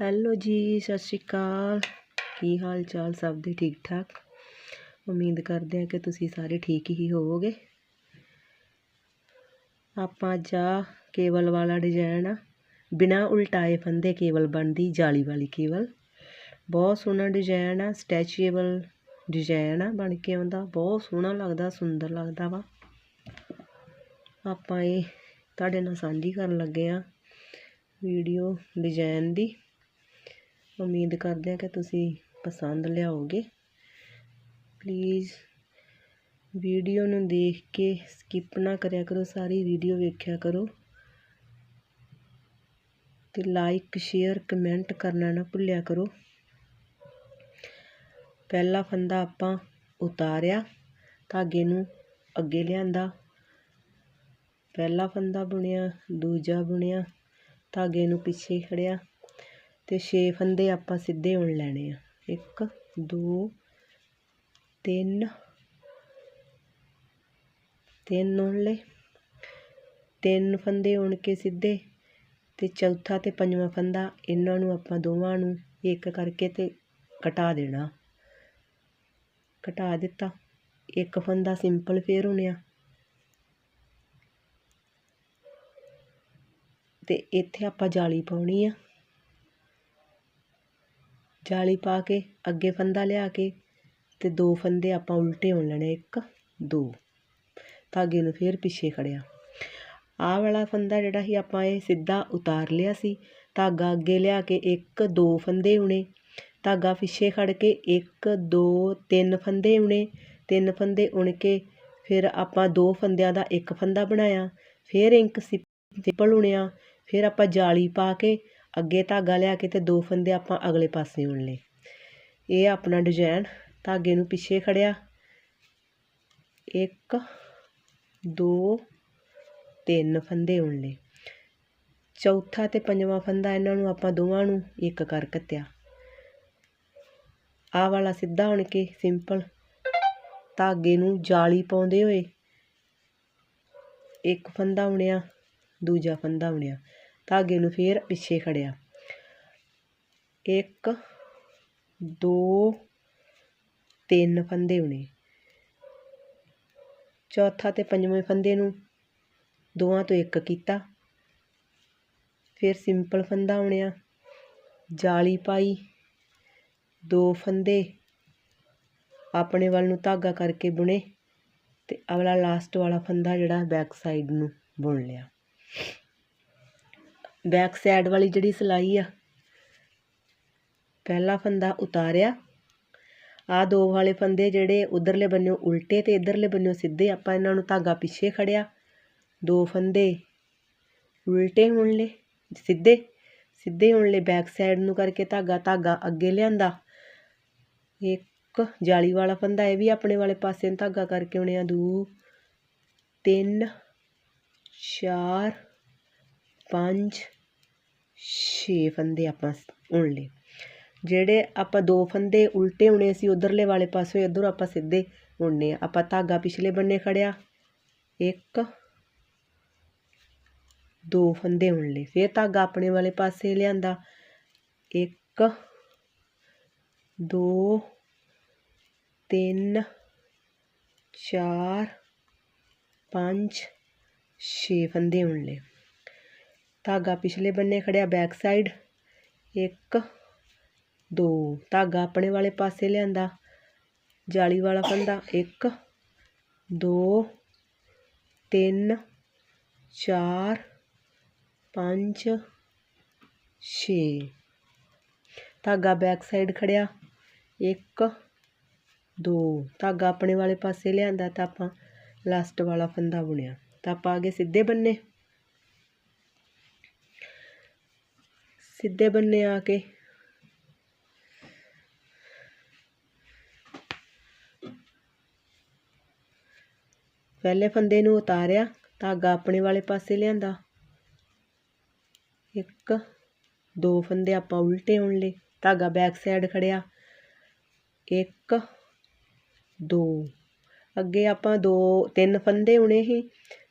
Hello ਜੀ, ਸਤਿ ਸ਼੍ਰੀ ਅਕਾਲ। ਕੀ ਹਾਲ ਚਾਲ? ਸਭ ਦੇ ਠੀਕ ਠਾਕ? ਉਮੀਦ ਕਰਦੇ ਹਾਂ ਕਿ ਤੁਸੀਂ ਸਾਰੇ ਠੀਕ ਹੀ ਹੋਵੋਗੇ। ਆਪਾਂ ਜਾ ਆ ਕੇਵਲ ਵਾਲਾ ਡਿਜ਼ਾਈਨ ਆ। ਬਿਨਾ ਉਲਟਾਏ ਫੰਦੇ ਕੇਵਲ ਬਣਦੀ ਜਾਲੀ ਵਾਲੀ ਕੇਵਲ। ਬਹੁਤ ਸੋਹਣਾ ਡਿਜ਼ਾਈਨ ਆ ਸਟੈਚੂਏਬਲ ਡਿਜ਼ਾਈਨ ਆ ਬਣ ਕੇ ਆਉਂਦਾ। ਬਹੁਤ ਸੋਹਣਾ ਲੱਗਦਾ, ਸੁੰਦਰ ਲੱਗਦਾ ਵਾ। ਆਪਾਂ ਇਹ ਤੁਹਾਡੇ ਨਾਲ ਸਾਂਝੀ ਕਰਨ ਲੱਗੇ ਆ ਵੀਡੀਓ ਡਿਜ਼ਾਈਨ ਦੀ। ਉਮੀਦ ਕਰਦੇ ਹਾਂ ਕਿ ਤੁਸੀਂ ਪਸੰਦ ਲਿਆਓਗੇ। ਪਲੀਜ਼ ਵੀਡੀਓ ਨੂੰ ਦੇਖ ਕੇ ਸਕਿਪ ਨਾ ਕਰਿਆ ਕਰੋ, ਸਾਰੀ ਵੀਡੀਓ ਵੇਖਿਆ ਕਰੋ। ਤੇ ਲਾਈਕ ਸ਼ੇਅਰ ਕਮੈਂਟ ਕਰਨਾ ਨਾ ਭੁੱਲਿਆ ਕਰੋ। ਪਹਿਲਾ ਫੰਦਾ ਆਪਾਂ ਉਤਾਰਿਆ, ਧਾਗੇ ਨੂੰ ਅੱਗੇ ਲਿਆਂਦਾ। ਪਹਿਲਾ ਫੰਦਾ ਬੁਣਿਆ, ਦੂਜਾ ਬੁਣਿਆ, ਧਾਗੇ ਨੂੰ ਪਿੱਛੇ ਖੜਿਆ। ਅਤੇ ਛੇ ਫੰਦੇ ਆਪਾਂ ਸਿੱਧੇ ਉਣ ਲੈਣੇ ਆ। 1 2 3 ਤਿੰਨ ਉਣ ਲਏ। ਤਿੰਨ ਫੰਦੇ ਉਣ ਕੇ ਸਿੱਧੇ ਅਤੇ ਚੌਥਾ ਅਤੇ ਪੰਜਵਾਂ ਫੰਦਾ ਇਹਨਾਂ ਨੂੰ ਆਪਾਂ ਦੋਵਾਂ ਨੂੰ ਇੱਕ ਕਰਕੇ ਤੇ ਘਟਾ ਦੇਣਾ। ਘਟਾ ਦਿੱਤਾ। ਇੱਕ ਫੰਦਾ ਸਿੰਪਲ ਫੇਰ ਉਣਿਆ। ਤੇ ਇੱਥੇ ਆਪਾਂ ਜਾਲੀ ਪਾਉਣੀ ਆ। ਜਾਲੀ ਪਾ ਕੇ, ਅੱਗੇ ਫੰਦਾ ਲਿਆ ਕੇ ਅਤੇ ਦੋ ਫੰਦੇ ਆਪਾਂ ਉਲਟੇ ਹੋਣ ਲੈਣੇ, ਇੱਕ, ਦੋ। ਧਾਗੇ ਨੂੰ ਫੇਰ ਪਿੱਛੇ ਖੜਿਆ। ਆਹ ਵਾਲਾ ਫੰਦਾ ਜਿਹੜਾ ਸੀ, ਆਪਾਂ ਇਹ ਸਿੱਧਾ ਉਤਾਰ ਲਿਆ ਸੀ। ਧਾਗਾ ਅੱਗੇ ਲਿਆ ਕੇ ਇੱਕ, ਦੋ ਫੰਦੇ ਉਣੇ ਧਾਗਾ ਪਿੱਛੇ ਖੜ ਕੇ ਇੱਕ, ਦੋ, ਤਿੰਨ ਫੰਦੇ ਉਣੇ ਤਿੰਨ ਫੰਦੇ ਉਣ ਕੇ ਫਿਰ ਆਪਾਂ ਦੋ ਫੰਦਿਆਂ ਦਾ ਇੱਕ ਫੰਦਾ ਬਣਾਇਆ। ਫਿਰ ਇੱਕ ਸਿਪਲ ਉਣਿਆ ਫਿਰ ਆਪਾਂ ਜਾਲੀ ਪਾ ਕੇ ਅੱਗੇ ਧਾਗਾ ਲਿਆ ਕੇ ਅਤੇ ਦੋ ਫੰਦੇ ਆਪਾਂ ਅਗਲੇ ਪਾਸੇ ਉਣ ਲਏ। ਇਹ ਆਪਣਾ ਡਿਜ਼ਾਈਨ ਧਾਗੇ ਨੂੰ ਪਿੱਛੇ ਖੜਿਆ। ਇੱਕ, ਦੋ, ਤਿੰਨ ਫੰਦੇ ਉਣ ਲਏ। ਚੌਥਾ ਤੇ ਪੰਜਵਾਂ ਫੰਦਾ ਇਹਨਾਂ ਨੂੰ ਆਪਾਂ ਦੋਵਾਂ ਨੂੰ ਇੱਕ ਕਰ ਕੱਤਿਆ। ਆਹ ਵਾਲਾ ਸਿੱਧਾ ਉਣ ਕੇ ਸਿੰਪਲ ਧਾਗੇ ਨੂੰ ਜਾਲੀ ਪਾਉਂਦੇ ਹੋਏ ਇੱਕ ਫੰਦਾ ਉਣਿਆ, ਦੂਜਾ ਫੰਦਾ ਉਣਿਆ। ਧਾਗੇ ਨੂੰ ਫੇਰ ਪਿੱਛੇ ਖੜਿਆ। ਇੱਕ, ਦੋ, ਤਿੰਨ ਫੰਦੇ ਉਣੇ ਚੌਥਾ ਤੇ ਪੰਜਵੇਂ ਫੰਦੇ ਨੂੰ ਦੋਵਾਂ ਤੋਂ ਇੱਕ ਕੀਤਾ। ਫਿਰ ਸਿੰਪਲ ਫੰਦਾ ਉਣਿਆ ਜਾਲੀ ਪਾਈ। ਦੋ ਫੰਦੇ ਆਪਣੇ ਵੱਲ ਨੂੰ ਧਾਗਾ ਕਰਕੇ ਬੁਣੇ ਤੇ ਅਗਲਾ ਲਾਸਟ ਵਾਲਾ ਫੰਦਾ ਜਿਹੜਾ ਬੈਕ ਸਾਈਡ ਨੂੰ ਬੁਣ ਲਿਆ। ਬੈਕ ਸਾਈਡ ਵਾਲੀ ਜਿਹੜੀ ਸਿਲਾਈ ਆ। ਪਹਿਲਾ ਫੰਦਾ ਉਤਾਰਿਆ। ਆ ਦੋ ਵਾਲੇ ਫੰਦੇ ਜਿਹੜੇ ਉਧਰਲੇ ਬੰਨਿਓ ਉਲਟੇ ਤੇ ਇਧਰਲੇ ਬੰਨਿਓ ਸਿੱਧੇ ਆਪਾਂ ਇਹਨਾਂ ਨੂੰ ਧਾਗਾ ਪਿੱਛੇ ਖੜਿਆ। ਦੋ ਫੰਦੇ ਉਲਟੇ ਹੋਣ ਲੈ ਸਿੱਧੇ ਸਿੱਧੇ ਹੋਣ ਲੈ ਬੈਕ ਸਾਈਡ ਨੂੰ ਕਰਕੇ ਧਾਗਾ ਧਾਗਾ ਅੱਗੇ ਲਿਆਂਦਾ। ਇੱਕ ਜਾਲੀ ਵਾਲਾ ਫੰਦਾ, ਇਹ ਵੀ ਆਪਣੇ ਵਾਲੇ ਪਾਸੇ ਨੂੰ ਧਾਗਾ ਕਰਕੇ ਆਉਣੇ ਆ ਦੋ, ਤਿੰਨ, ਚਾਰ, ਪੰਜ ਛੇ ਫੰਦੇ ਆਪਾਂ ਉਣ ਲਏ। ਜਿਹੜੇ ਆਪਾਂ ਦੋ ਫੰਦੇ ਉਲਟੇ ਉਣੇ ਸੀ, ਉਧਰਲੇ ਵਾਲੇ ਪਾਸੇ, ਇਧਰ ਆਪਾਂ ਸਿੱਧੇ ਉਣਨੇ ਆ। ਆਪਾਂ ਧਾਗਾ ਪਿਛਲੇ ਬੰਨੇ ਖੜਿਆ। ਇੱਕ, ਦੋ ਫੰਦੇ ਉਣ ਲਏ। ਫਿਰ ਧਾਗਾ ਆਪਣੇ ਵਾਲੇ ਪਾਸੇ ਲਿਆਂਦਾ। ਇੱਕ, ਦੋ, ਤਿੰਨ, ਚਾਰ, ਪੰਜ, ਛੇ ਫੰਦੇ ਉਣ ਲਏ। ਧਾਗਾ ਪਿਛਲੇ ਬੰਨੇ ਖੜਿਆ ਬੈਕ ਸਾਈਡ ਇੱਕ, ਦੋ, ਧਾਗਾ ਆਪਣੇ ਵਾਲੇ ਪਾਸੇ ਲਿਆਂਦਾ। ਜਾਲੀ ਵਾਲਾ ਫੰਦਾ ਇੱਕ, ਦੋ, ਤਿੰਨ, ਚਾਰ, ਪੰਜ, ਛੇ। ਧਾਗਾ ਬੈਕ ਸਾਈਡ ਖੜਿਆ। ਇੱਕ, ਦੋ, ਧਾਗਾ ਆਪਣੇ ਵਾਲੇ ਪਾਸੇ ਲਿਆਂਦਾ ਤਾਂ ਆਪਾਂ ਲਾਸਟ ਵਾਲਾ ਫੰਦਾ ਬੁਣਿਆ। ਤਾਂ ਆਪਾਂ ਆ ਗਏ ਸਿੱਧੇ ਬੰਨੇ। ਸਿੱਧੇ ਬੰਨੇ ਆ ਕੇ। ਪਹਿਲੇ ਫੰਦੇ ਨੂੰ ਉਤਾਰਿਆ, ਧਾਗਾ ਆਪਣੇ ਵਾਲੇ ਪਾਸੇ ਲਿਆਂਦਾ। ਇੱਕ, ਦੋ ਫੰਦੇ ਆਪਾਂ ਉਲਟੇ ਉਣ ਲਏ, ਧਾਗਾ ਬੈਕ ਸਾਈਡ ਖੜਿਆ। ਇੱਕ, ਦੋ। ਅੱਗੇ ਆਪਾਂ ਦੋ, ਤਿੰਨ ਫੰਦੇ ਉਣੇ ਸੀ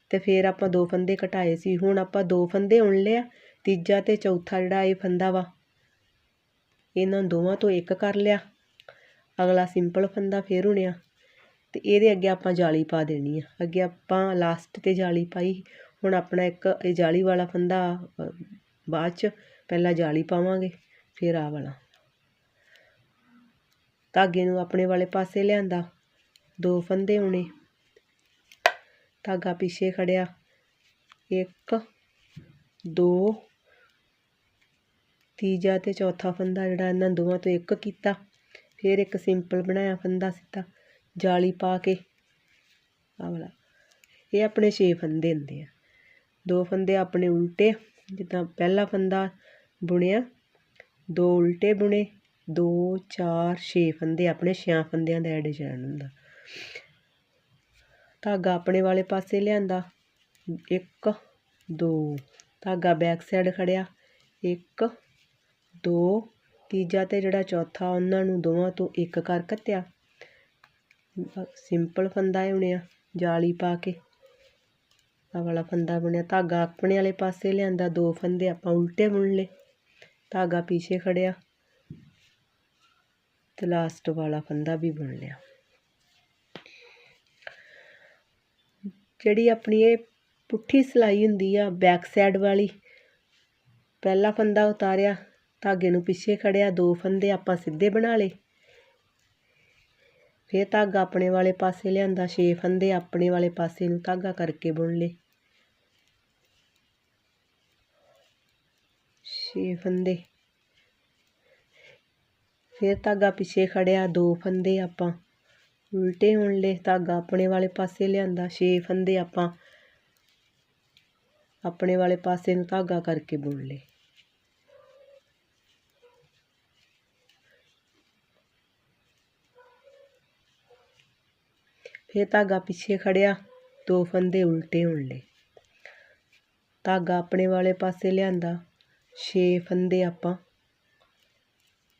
ਤੇ ਫਿਰ ਆਪਾਂ ਦੋ ਫੰਦੇ ਘਟਾਏ ਸੀ। ਹੁਣ ਆਪਾਂ ਦੋ ਫੰਦੇ ਉਣ ਲਿਆ ਤੀਜਾ ਅਤੇ ਚੌਥਾ ਜਿਹੜਾ ਇਹ ਫੰਦਾ ਵਾ, ਇਹਨਾਂ ਦੋਵਾਂ ਤੋਂ ਇੱਕ ਕਰ ਲਿਆ। ਅਗਲਾ ਸਿੰਪਲ ਫੰਦਾ ਫੇਰ ਬੁਣਿਆ ਤੇ ਇਹਦੇ ਅੱਗੇ ਆਪਾਂ ਜਾਲੀ ਪਾ ਦੇਣੀ ਆ। ਅੱਗੇ ਆਪਾਂ ਲਾਸਟ ਤੇ ਜਾਲੀ ਪਾਈ, ਹੁਣ ਆਪਣਾ ਇੱਕ ਇਹ ਜਾਲੀ ਵਾਲਾ ਫੰਦਾ ਬਾਅਦ ਚ ਪਹਿਲਾਂ ਜਾਲੀ ਪਾਵਾਂਗੇ, ਫਿਰ ਆ ਵਾਲਾ। ਧਾਗੇ ਨੂੰ ਆਪਣੇ ਵਾਲੇ ਪਾਸੇ ਲਿਆਂਦਾ, ਦੋ ਫੰਦੇ ਹੋਣੇ। ਧਾਗਾ ਪਿੱਛੇ ਖੜਿਆ, ਇੱਕ, ਦੋ ਤੀਜਾ ਤੇ ਚੌਥਾ ਫੰਦਾ ਜਿਹੜਾ ਇਹਨਾਂ ਦੋਵਾਂ ਤੋਂ ਇੱਕ ਕੀਤਾ, ਫਿਰ ਇੱਕ ਸਿੰਪਲ ਬਣਾਇਆ ਫੰਦਾ ਸਿੱਧਾ, ਜਾਲੀ ਪਾ ਕੇ। ਆਹ ਵਾਲਾ। ਇਹ ਆਪਣੇ 6 ਫੰਦੇ ਹੁੰਦੇ ਆ। ਦੋ ਫੰਦੇ ਆਪਣੇ ਉਲਟੇ ਜਿੱਦਾਂ ਪਹਿਲਾ ਫੰਦਾ ਬੁਣਿਆ, ਦੋ ਉਲਟੇ ਬੁਣੇ, ਦੋ, ਚਾਰ 6 ਫੰਦੇ ਆਪਣੇ 6 ਫੰਦਿਆਂ ਦਾ ਡਿਜ਼ਾਈਨ ਹੁੰਦਾ। ਧਾਗਾ ਆਪਣੇ ਵਾਲੇ ਪਾਸੇ ਲਿਆਂਦਾ, ਇੱਕ, ਦੋ। ਧਾਗਾ ਬੈਕ ਸਾਈਡ ਖੜਿਆ, ਇੱਕ ਦੋ, ਤੀਜਾ ਅਤੇ ਜਿਹੜਾ ਚੌਥਾ, ਉਹਨਾਂ ਨੂੰ ਦੋਵਾਂ ਤੋਂ ਇੱਕ ਕਰ ਕੱਤਿਆ। ਸਿੰਪਲ ਫੰਦਾ ਇਹ ਬੁਣਿਆ ਜਾਲੀ ਪਾ ਕੇ। ਆਹ ਵਾਲਾ ਫੰਦਾ ਬੁਣਿਆ, ਧਾਗਾ ਆਪਣੇ ਵਾਲੇ ਪਾਸੇ ਲਿਆਂਦਾ, ਦੋ ਫੰਦੇ ਆਪਾਂ ਉਲਟੇ ਬੁਣ ਲਏ। ਧਾਗਾ ਪਿੱਛੇ ਖੜਿਆ ਤੇ ਲਾਸਟ ਵਾਲਾ ਫੰਦਾ ਵੀ ਬੁਣ ਲਿਆ। ਜਿਹੜੀ ਆਪਣੀ ਇਹ ਪੁੱਠੀ ਸਿਲਾਈ ਹੁੰਦੀ ਆ ਬੈਕ ਸਾਈਡ ਵਾਲੀ, ਪਹਿਲਾ ਫੰਦਾ ਉਤਾਰਿਆ ਧਾਗੇ ਨੂੰ ਪਿੱਛੇ ਖੜਿਆ, ਦੋ ਫੰਦੇ ਆਪਾਂ ਸਿੱਧੇ ਬਣਾ ਲਏ। ਫਿਰ ਧਾਗਾ ਆਪਣੇ ਵਾਲੇ ਪਾਸੇ ਲਿਆਂਦਾ 6 ਫੰਦੇ ਆਪਣੇ ਵਾਲੇ ਪਾਸੇ ਨੂੰ ਧਾਗਾ ਕਰਕੇ ਬੁਣ ਲਏ। 6 ਫੰਦੇ। ਫਿਰ ਧਾਗਾ ਪਿੱਛੇ ਖੜਿਆ, ਦੋ ਫੰਦੇ ਆਪਾਂ ਉਲਟੇ ਹੋਣ ਲਏ। ਧਾਗਾ ਆਪਣੇ ਵਾਲੇ ਪਾਸੇ ਲਿਆਂਦਾ 6 ਫੰਦੇ ਆਪਾਂ ਆਪਣੇ ਵਾਲੇ ਪਾਸੇ ਨੂੰ ਧਾਗਾ ਕਰਕੇ ਬੁਣ ਲਏ। ਫਿਰ ਧਾਗਾ ਪਿੱਛੇ ਖੜਿਆ, ਦੋ ਫੰਦੇ ਉਲਟੇ ਹੋਣ ਲਏ। ਧਾਗਾ ਆਪਣੇ ਵਾਲੇ ਪਾਸੇ ਲਿਆਂਦਾ, ਛੇ ਫੰਦੇ ਆਪਾਂ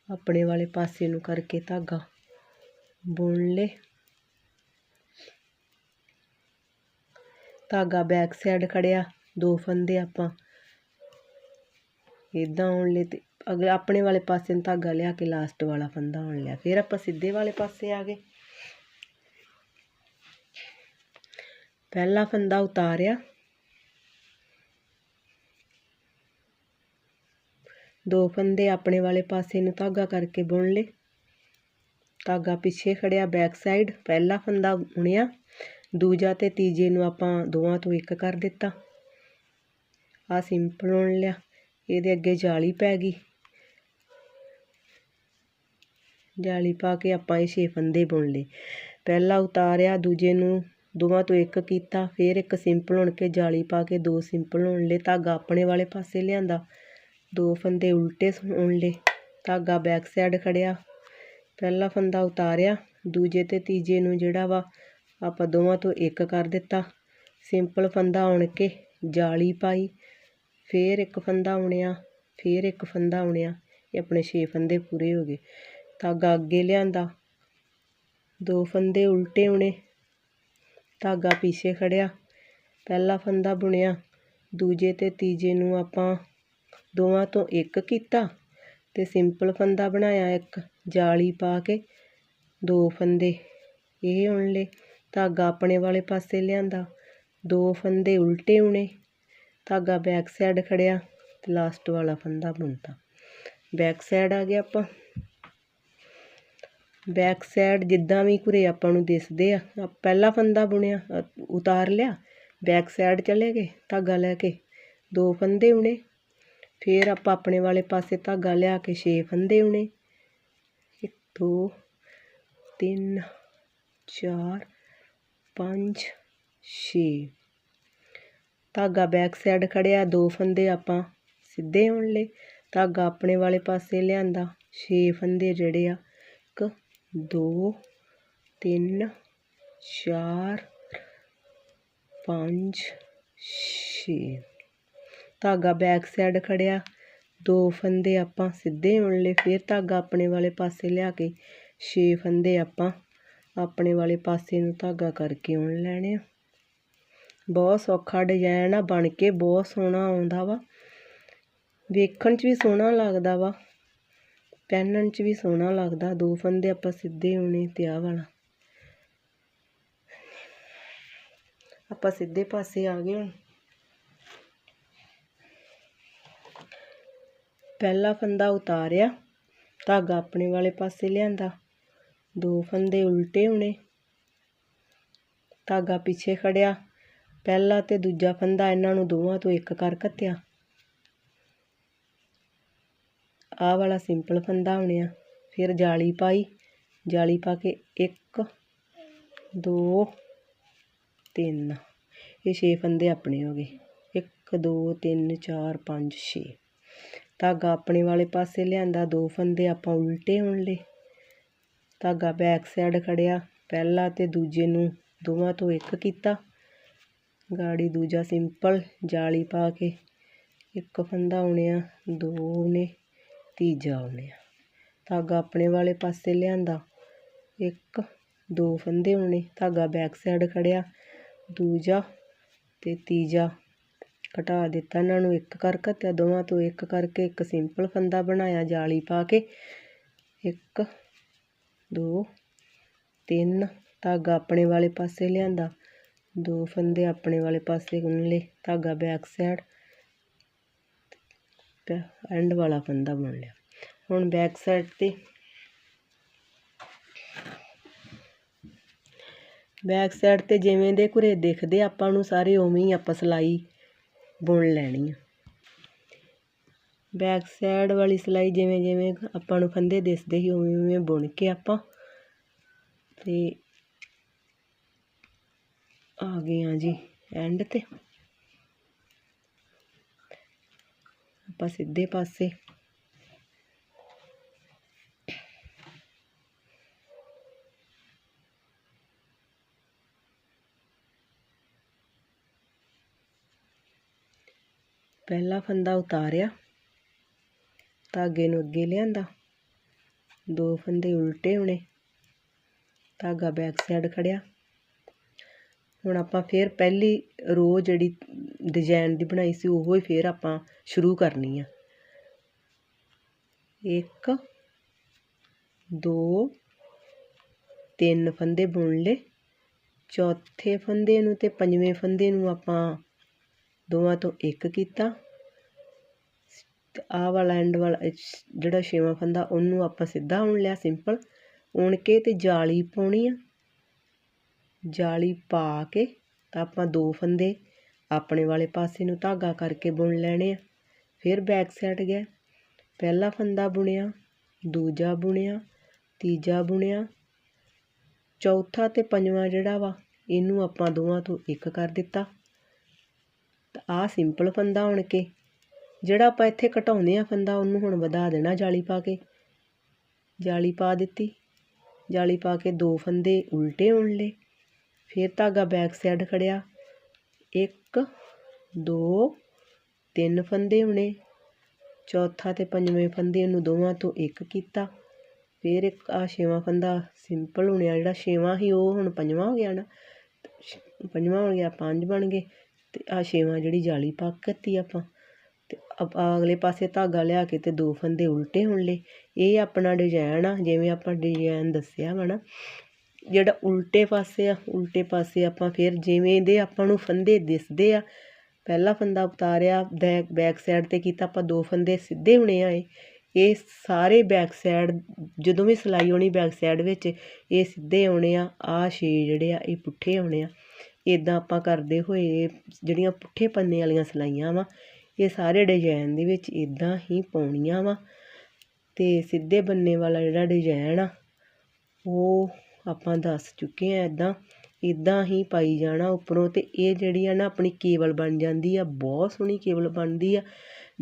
ਆਪਣੇ ਵਾਲੇ ਪਾਸੇ ਨੂੰ ਕਰਕੇ ਧਾਗਾ ਬੁਣ ਲਏ। ਧਾਗਾ ਬੈਕ ਸਾਈਡ ਖੜਿਆ, ਦੋ ਫੰਦੇ ਆਪਾਂ ਇਦਾਂ ਆਉਣ ਲਏ ਤੇ ਅਗਲੇ ਆਪਣੇ ਵਾਲੇ ਪਾਸੇ ਨੂੰ ਧਾਗਾ ਲਿਆ ਕੇ ਲਾਸਟ ਵਾਲਾ ਫੰਦਾ ਆਉਣ ਲਿਆ। ਫਿਰ ਆਪਾਂ ਸਿੱਧੇ ਵਾਲੇ ਪਾਸੇ ਆ ਗਏ। ਪਹਿਲਾ ਫੰਦਾ ਉਤਾਰਿਆ। ਦੋ ਫੰਦੇ ਆਪਣੇ ਵਾਲੇ ਪਾਸੇ ਨੂੰ ਧਾਗਾ ਕਰਕੇ ਬੁਣ ਲਏ। ਧਾਗਾ ਪਿੱਛੇ ਖੜਿਆ, ਬੈਕ ਸਾਈਡ ਪਹਿਲਾ ਫੰਦਾ ਬੁਣਿਆ। ਦੂਜਾ ਤੇ ਤੀਜੇ ਨੂੰ ਆਪਾਂ ਦੋਵਾਂ ਤੋਂ ਇੱਕ ਕਰ ਦਿੱਤਾ। ਆ ਸਿੰਪਲ ਬੁਣ ਲਿਆ। ਇਹਦੇ ਅੱਗੇ ਜਾਲੀ ਪੈ ਗਈ। ਜਾਲੀ ਪਾ ਕੇ ਆਪਾਂ ਇਹ ਛੇ ਫੰਦੇ ਬੁਣ ਲਏ। ਪਹਿਲਾ ਉਤਾਰਿਆ, ਦੂਜੇ ਨੂੰ ਦੋਵਾਂ ਤੋਂ ਇੱਕ ਕੀਤਾ, ਫਿਰ ਇੱਕ ਸਿੰਪਲ ਬੁਣ ਕੇ ਜਾਲੀ ਪਾ ਕੇ ਦੋ ਸਿੰਪਲ ਬੁਣ ਲਏ ਧਾਗਾ ਆਪਣੇ ਵਾਲੇ ਪਾਸੇ ਲਿਆਂਦਾ। ਦੋ ਫੰਦੇ ਉਲਟੇ ਬੁਣ ਲਏ ਧਾਗਾ ਬੈਕ ਸਾਈਡ ਖੜਿਆ। ਪਹਿਲਾ ਫੰਦਾ ਉਤਾਰਿਆ, ਦੂਜੇ ਤੇ ਤੀਜੇ ਨੂੰ ਜਿਹੜਾ ਵਾ ਆਪਾਂ ਦੋਵਾਂ ਤੋਂ ਇੱਕ ਕਰ ਦਿੱਤਾ। ਸਿੰਪਲ ਫੰਦਾ ਉਣ ਕੇ ਜਾਲੀ ਪਾਈ, ਫਿਰ ਇੱਕ ਫੰਦਾ ਬੁਣਿਆ ਫਿਰ ਇੱਕ ਫੰਦਾ ਬੁਣਿਆ ਇਹ ਆਪਣੇ 6 ਫੰਦੇ ਪੂਰੇ ਹੋ ਗਏ। ਧਾਗਾ ਅੱਗੇ ਲਿਆਂਦਾ, ਦੋ ਫੰਦੇ ਉਲਟੇ ਬੁਣੇ ਧਾਗਾ ਪਿੱਛੇ ਖੜਿਆ। ਪਹਿਲਾ ਫੰਦਾ ਬੁਣਿਆ, ਦੂਜੇ ਤੇ ਤੀਜੇ ਨੂੰ ਆਪਾਂ ਦੋਵਾਂ ਤੋਂ ਇੱਕ ਕੀਤਾ ਤੇ ਸਿੰਪਲ ਫੰਦਾ ਬਣਾਇਆ ਇੱਕ, ਜਾਲੀ ਪਾ ਕੇ ਦੋ ਫੰਦੇ। ਇਹ ਬੁਣ ਲਏ ਧਾਗਾ ਆਪਣੇ ਵਾਲੇ ਪਾਸੇ ਲਿਆਂਦਾ, ਦੋ ਫੰਦੇ ਉਲਟੇ ਉਣੇ, ਧਾਗਾ ਬੈਕ ਸਾਈਡ ਖੜਿਆ ਤੇ ਲਾਸਟ ਵਾਲਾ ਫੰਦਾ ਬੁਣਤਾ। ਬੈਕ ਸਾਈਡ ਆ ਗਿਆ ਆਪਾਂ। ਬੈਕ ਸਾਈਡ ਜਿੱਦਾਂ ਵੀ ਘੁਰੇ ਆਪਾਂ ਨੂੰ ਦਿਸਦੇ ਆ। ਪਹਿਲਾ ਫੰਦਾ ਬੁਣਿਆ ਉਤਾਰ ਲਿਆ ਬੈਕ ਸਾਈਡ ਚਲੇ ਗਏ, ਧਾਗਾ ਲੈ ਕੇ ਦੋ ਫੰਦੇ ਬੁਣੇ। ਫਿਰ ਆਪਾਂ ਆਪਣੇ ਵਾਲੇ ਪਾਸੇ ਧਾਗਾ ਲਿਆ ਕੇ 6 ਫੰਦੇ ਬੁਣੇ। ਇੱਕ, ਦੋ, ਤਿੰਨ, ਚਾਰ, ਪੰਜ, ਛੇ। ਧਾਗਾ ਬੈਕ ਸਾਈਡ ਖੜਿਆ, ਦੋ ਫੰਦੇ ਆਪਾਂ ਸਿੱਧੇ ਬੁਣ ਲਏ। ਧਾਗਾ ਆਪਣੇ ਵਾਲੇ ਪਾਸੇ ਲਿਆਂਦਾ 6 ਫੰਦੇ ਜਿਹੜੇ ਆ ਦੋ, ਤਿੰਨ, ਚਾਰ, ਪੰਜ, ਛੇ। ਧਾਗਾ ਬੈਕ ਸਾਈਡ ਖੜਿਆ। ਦੋ ਫੰਦੇ ਆਪਾਂ ਸਿੱਧੇ ਬੁਣ ਲਏ ਫਿਰ ਧਾਗਾ ਆਪਣੇ ਵਾਲੇ ਪਾਸੇ ਲਿਆ ਕੇ, ਛੇ ਫੰਦੇ ਆਪਾਂ ਆਪਣੇ ਵਾਲੇ ਪਾਸੇ ਨੂੰ ਧਾਗਾ ਕਰਕੇ ਬੁਣ ਲੈਣੇ ਆ। ਬਹੁਤ ਸੌਖਾ ਡਿਜ਼ਾਈਨ ਆ, ਬਣ ਕੇ ਬਹੁਤ ਸੋਹਣਾ ਆਉਂਦਾ ਵਾ। ਵੇਖਣ 'ਚ ਵੀ ਸੋਹਣਾ ਲੱਗਦਾ ਵਾ। ਪਹਿਨਣ 'ਚ ਵੀ ਸੋਹਣਾ ਲੱਗਦਾ, ਦੋ ਫੰਦੇ ਆਪਾਂ ਸਿੱਧੇ ਹੋਣੇ ਤੇ ਆਹ ਵਾਲਾ। ਆਪਾਂ ਸਿੱਧੇ ਪਾਸੇ ਆ ਗਏ ਹੁਣ। ਪਹਿਲਾ ਫੰਦਾ ਉਤਾਰਿਆ, ਧਾਗਾ ਆਪਣੇ ਵਾਲੇ ਪਾਸੇ ਲਿਆਂਦਾ। ਦੋ ਫੰਦੇ ਉਲਟੇ ਹੋਣੇ। ਧਾਗਾ ਪਿੱਛੇ ਖੜਿਆ। ਪਹਿਲਾ ਤੇ ਦੂਜਾ ਫੰਦਾ ਇਹਨਾਂ ਨੂੰ ਦੋਵਾਂ ਤੋਂ ਇੱਕ ਕਰ ਕੱਤਿਆ ਆਹ ਵਾਲਾ ਸਿੰਪਲ ਫੰਦਾ ਹੋਣਿਆ ਫਿਰ ਜਾਲੀ ਪਾਈ। ਜਾਲੀ ਪਾ ਕੇ 1 2 3 ਇਹ 6 ਫੰਦੇ ਆਪਣੇ ਹੋ ਗਏ। 1 2 3 4 5 6 ਧਾਗਾ ਆਪਣੇ ਵਾਲੇ ਪਾਸੇ ਲਿਆਂਦਾ। ਦੋ ਫੰਦੇ ਆਪਾਂ ਉਲਟੇ ਹੋਣ ਲਏ। ਧਾਗਾ ਬੈਕ ਸਾਈਡ ਖੜਿਆ। ਪਹਿਲਾ ਤੇ ਦੂਜੇ ਨੂੰ ਦੋਵਾਂ ਤੋਂ ਇੱਕ ਕੀਤਾ। ਗਾੜੀ ਦੂਜਾ ਸਿੰਪਲ ਜਾਲੀ ਪਾ ਕੇ ਇੱਕ ਫੰਦਾ ਹੋਣਿਆ ਦੋ ਨੇ। ਤੀਜਾ ਆਉਣੇ ਆ। ਧਾਗਾ ਆਪਣੇ ਵਾਲੇ ਪਾਸੇ ਲਿਆਂਦਾ। ਇੱਕ, ਦੋ ਫੰਦੇ ਆਉਣੇ ਧਾਗਾ ਬੈਕ ਸਾਈਡ ਖੜਿਆ। ਦੂਜਾ ਤੇ ਤੀਜਾ ਘਟਾ ਦਿੱਤਾ ਇਹਨਾਂ ਨੂੰ ਇੱਕ ਕਰ ਘੱਤਿਆ ਦੋਵਾਂ ਤੋਂ ਇੱਕ ਕਰਕੇ ਇੱਕ ਸਿੰਪਲ ਫੰਦਾ ਬਣਾਇਆ ਜਾਲੀ ਪਾ ਕੇ। ਇੱਕ, ਦੋ, ਤਿੰਨ, ਧਾਗਾ ਆਪਣੇ ਵਾਲੇ ਪਾਸੇ ਲਿਆਂਦਾ। ਦੋ ਫੰਦੇ ਆਪਣੇ ਵਾਲੇ ਪਾਸੇ ਗੁੰਨ ਲਏ। ਧਾਗਾ ਬੈਕ ਸਾਈਡ ਐਂਡ ਵਾਲਾ ਫੰਦਾ ਬੁਣ ਲਿਆ। ਹੁਣ ਬੈਕ ਸਾਈਡ ਤੇ ਬੈਕ ਸਾਈਡ ਤੇ ਜਿਵੇਂ ਦੇ ਘੁਰੇ ਦਿਖਦੇ, ਆਪਾਂ ਨੂੰ ਸਾਰੇ ਉਵੇਂ ਹੀ ਆਪਾਂ ਸਿਲਾਈ ਬੁਣ ਲੈਣੀ ਆ। ਬੈਕ ਸਾਈਡ ਵਾਲੀ ਸਿਲਾਈ ਜਿਵੇਂ ਜਿਵੇਂ ਆਪਾਂ ਨੂੰ ਫੰਦੇ ਦਿਸਦੇ ਸੀ, ਉਵੇਂ ਉਵੇਂ ਬੁਣ ਕੇ ਆਪਾਂ ਤੇ ਆ ਗਏ ਆ ਜੀ ਐਂਡ ਤੇ। ਆਪਾਂ ਸਿੱਧੇ ਪਾਸੇ। ਪਹਿਲਾ ਫੰਦਾ ਉਤਾਰਿਆ ਧਾਗੇ ਨੂੰ ਅੱਗੇ ਲਿਆਂਦਾ। ਦੋ ਫੰਦੇ ਉਲਟੇ ਹੋਣੇ ਧਾਗਾ ਬੈਕ ਸਾਈਡ ਖੜਿਆ। ਹੁਣ ਆਪਾਂ ਫਿਰ ਪਹਿਲੀ ਰੋ ਜਿਹੜੀ ਡਿਜ਼ਾਈਨ ਦੀ ਬਣਾਈ ਸੀ, ਉਹੋ ਹੀ ਫਿਰ ਆਪਾਂ ਸ਼ੁਰੂ ਕਰਨੀ ਆ। ਇੱਕ, ਦੋ, ਤਿੰਨ ਫੰਦੇ ਬੁਣ ਲਏ। ਚੌਥੇ ਫੰਦੇ ਨੂੰ ਤੇ ਪੰਜਵੇਂ ਫੰਦੇ ਨੂੰ ਆਪਾਂ ਦੋਵਾਂ ਤੋਂ ਇੱਕ ਕੀਤਾ। ਆਹ ਵਾਲਾ ਐਂਡ ਵਾਲਾ ਜਿਹੜਾ ਛੇਵਾਂ ਫੰਦਾ, ਉਹਨੂੰ ਆਪਾਂ ਸਿੱਧਾ ਉਣ ਲਿਆ ਸਿੰਪਲ ਉਣ ਕੇ ਤੇ ਜਾਲੀ ਪਾਉਣੀ ਆ। ਜਾਲੀ ਪਾ ਕੇ ਤਾਂ ਆਪਾਂ ਦੋ ਫੰਦੇ ਆਪਣੇ ਵਾਲੇ ਪਾਸੇ ਨੂੰ ਧਾਗਾ ਕਰਕੇ ਬੁਣ ਲੈਣੇ ਆ। ਫਿਰ ਬੈਕ ਸਾਈਡ ਗਿਆ। ਪਹਿਲਾ ਫੰਦਾ ਬੁਣਿਆ, ਦੂਜਾ ਬੁਣਿਆ, ਤੀਜਾ ਬੁਣਿਆ। ਚੌਥਾ ਤੇ ਪੰਜਵਾਂ ਜਿਹੜਾ ਵਾ, ਇਹਨੂੰ ਆਪਾਂ ਦੋਵਾਂ ਤੋਂ ਇੱਕ ਕਰ ਦਿੱਤਾ। ਤਾਂ ਆਹ ਸਿੰਪਲ ਫੰਦਾ ਉਣ ਕੇ। ਜਿਹੜਾ ਆਪਾਂ ਇੱਥੇ ਘਟਾਉਂਦੇ ਆ ਫੰਦਾ, ਉਹਨੂੰ ਹੁਣ ਵਧਾ ਦੇਣਾ ਜਾਲੀ ਪਾ ਕੇ। ਜਾਲੀ ਪਾ ਦਿੱਤੀ। ਜਾਲੀ ਪਾ ਕੇ ਦੋ ਫੰਦੇ ਉਲਟੇ ਉਣ ਲਏ। ਫਿਰ ਧਾਗਾ ਬੈਕ ਸਾਈਡ ਖੜਿਆ। ਇੱਕ, ਦੋ, ਤਿੰਨ ਫੰਦੇ ਹੋਣੇ। ਚੌਥਾ ਤੇ ਪੰਜਵੇਂ ਫੰਦੇ ਨੂੰ ਦੋਵਾਂ ਤੋਂ ਇੱਕ ਕੀਤਾ। ਫਿਰ ਇੱਕ ਆ ਛੇਵਾਂ ਫੰਦਾ ਸਿੰਪਲ ਹੋਣਿਆ, ਜਿਹੜਾ ਛੇਵਾਂ ਸੀ, ਉਹ ਹੁਣ ਪੰਜਵਾਂ ਹੋ ਗਿਆ ਨਾ। ਪੰਜਵਾਂ ਹੋ ਗਿਆ, ਪੰਜ ਬਣ ਗਏ। ਤੇ ਆ ਛੇਵਾਂ ਜਿਹੜੀ ਜਾਲੀ ਪਾ ਕੱਤੀ ਆਪਾਂ। ਤੇ ਅਗਲੇ ਪਾਸੇ ਧਾਗਾ ਲਿਆ ਕੇ ਤੇ ਦੋ ਫੰਦੇ ਉਲਟੇ ਹੋਣ ਲਏ। ਇਹ ਆਪਣਾ ਡਿਜ਼ਾਈਨ ਆ, ਜਿਵੇਂ ਆਪਾਂ ਡਿਜ਼ਾਈਨ ਦੱਸਿਆ ਵਾ ਨਾ। ਜਿਹੜਾ ਉਲਟੇ ਪਾਸੇ ਆ, ਉਲਟੇ ਪਾਸੇ ਆਪਾਂ ਫਿਰ ਜਿਵੇਂ ਦੇ ਆਪਾਂ ਨੂੰ ਫੰਦੇ ਦਿਸਦੇ ਆ, ਪਹਿਲਾ ਫੰਦਾ ਉਤਾਰਿਆ, ਬੈਕ ਬੈਕ ਸਾਈਡ ਤੇ ਕੀਤਾ ਆਪਾਂ ਦੋ ਫੰਦੇ ਸਿੱਧੇ ਹੋਣੇ ਆ ਇਹ। ਸਾਰੇ ਬੈਕ ਸਾਈਡ ਜਦੋਂ ਵੀ ਸਿਲਾਈ ਹੋਣੀ ਬੈਕ ਸਾਈਡ ਵਿੱਚ, ਇਹ ਸਿੱਧੇ ਆਉਣੇ ਆ ਆ ਛੇ ਜਿਹੜੇ ਆ, ਇਹ ਪੁੱਠੇ ਆਉਣੇ ਆ। ਇਦਾਂ ਆਪਾਂ ਕਰਦੇ ਹੋਏ ਜਿਹੜੀਆਂ ਪੁੱਠੇ ਪੰਨੇ ਵਾਲੀਆਂ ਸਿਲਾਈਆਂ ਵਾ, ਇਹ ਸਾਰੇ ਡਿਜ਼ਾਈਨ ਦੇ ਵਿੱਚ ਇਦਾਂ ਹੀ ਪਾਉਣੀਆਂ ਵਾ। ਤੇ ਸਿੱਧੇ ਬੰਨੇ ਵਾਲਾ ਜਿਹੜਾ ਡਿਜ਼ਾਈਨ ਆ, ਉਹ ਆਪਾਂ ਦੱਸ ਚੁੱਕੇ ਹਾਂ ਇੱਦਾਂ ਇੱਦਾਂ ਹੀ ਪਾਈ ਜਾਣਾ ਉੱਪਰੋਂ ਅਤੇ ਇਹ ਜਿਹੜੀ ਆ ਨਾ ਆਪਣੀ ਕੇਬਲ ਬਣ ਜਾਂਦੀ ਆ, ਬਹੁਤ ਸੋਹਣੀ ਕੇਬਲ ਬਣਦੀ ਆ।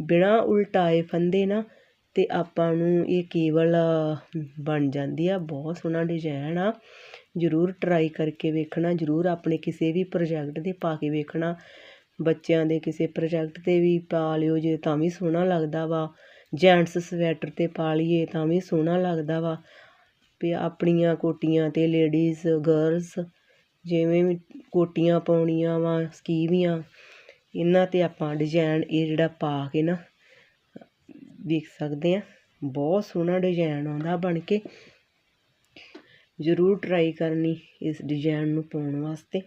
ਬਿਨਾਂ ਉਲਟਾਏ ਫੰਦੇ ਨਾ ਅਤੇ ਆਪਾਂ ਨੂੰ ਇਹ ਕੇਬਲ ਬਣ ਜਾਂਦੀ ਆ, ਬਹੁਤ ਸੋਹਣਾ ਡਿਜ਼ਾਇਨ ਆ। ਜ਼ਰੂਰ ਟਰਾਈ ਕਰਕੇ ਵੇਖਣਾ, ਜ਼ਰੂਰ ਆਪਣੇ ਕਿਸੇ ਵੀ ਪ੍ਰੋਜੈਕਟ 'ਤੇ ਪਾ ਕੇ ਵੇਖਣਾ। ਬੱਚਿਆਂ ਦੇ ਕਿਸੇ ਪ੍ਰੋਜੈਕਟ 'ਤੇ ਵੀ ਪਾ ਲਿਓ ਜੇ ਤਾਂ ਵੀ ਸੋਹਣਾ ਲੱਗਦਾ ਵਾ। ਜੈਂਟਸ ਸਵੈਟਰ 'ਤੇ ਪਾ ਲਈਏ ਤਾਂ ਵੀ ਸੋਹਣਾ ਲੱਗਦਾ ਵਾ। ਵੀ ਆਪਣੀਆਂ ਕੋਟੀਆਂ 'ਤੇ ਲੇਡੀਜ਼ ਗਰਲਸ ਜਿਵੇਂ ਵੀ ਕੋਟੀਆਂ ਪਾਉਣੀਆਂ ਵਾ ਸਕੀਵੀਆਂ ਇਹਨਾਂ 'ਤੇ ਆਪਾਂ ਡਿਜ਼ਾਇਨ ਇਹ ਜਿਹੜਾ ਪਾ ਕੇ ਨਾ ਵੇਖ ਸਕਦੇ ਹਾਂ ਬਹੁਤ ਸੋਹਣਾ ਡਿਜ਼ਾਇਨ ਆਉਂਦਾ ਬਣ ਕੇ। ਜ਼ਰੂਰ ਟਰਾਈ ਕਰਨੀ ਇਸ ਡਿਜ਼ਾਇਨ ਨੂੰ ਪਾਉਣ ਵਾਸਤੇ।